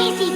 crazy.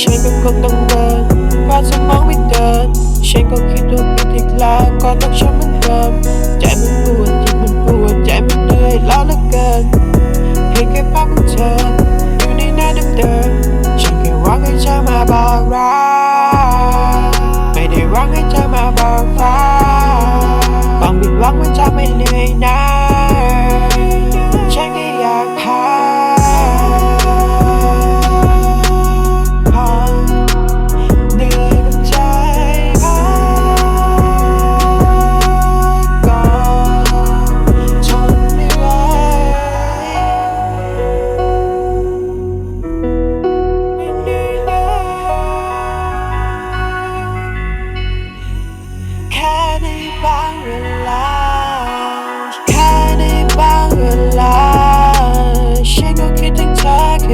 ฉันก็คงต้องเดินว่าสมองไม่เดินฉันก็คิดดูผิดอีกแล้วก็ต้องช้ำเหมือนเดิมใจมันปวดจิตมันปวดใจมันเหนื่อยล้าเหลือเกินเพียงแค่ภาพของเธออยู่ในหน้าเดิมๆฉันแค่หวังให้เธอมาบอกรักไม่ได้หวังให้เธอมาบอกฝ้าความผิดหวังมันจะไม่เหนื่อยนะ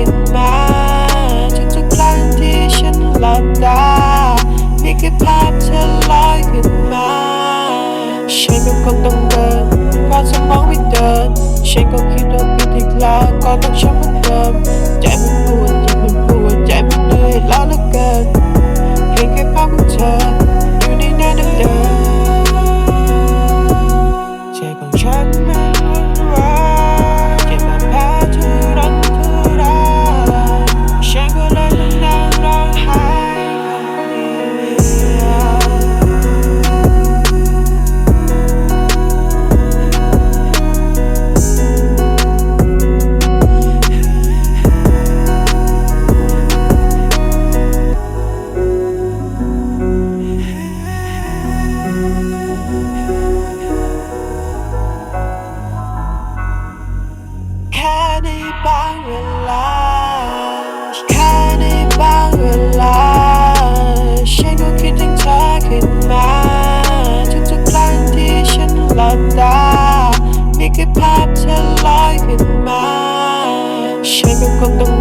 นมาทุกๆครั้งที่ฉันหลับตามีแค่ภาพเธอลอยขึ้นมา ฉันก็คงต้องเดินความสมองไม่เดินฉันก็คิดว่าผิดอีกแล้วก็ต้องช้ำเหมือนเดิม ในบางเวลา แค่ในบางเวลา ฉันก็คิดถึงเธอขึ้นมาทุกๆครั้งที่ฉันหลับตา มีแค่ภาพเธอลอยขึ้นมา ฉันก็คงต้อง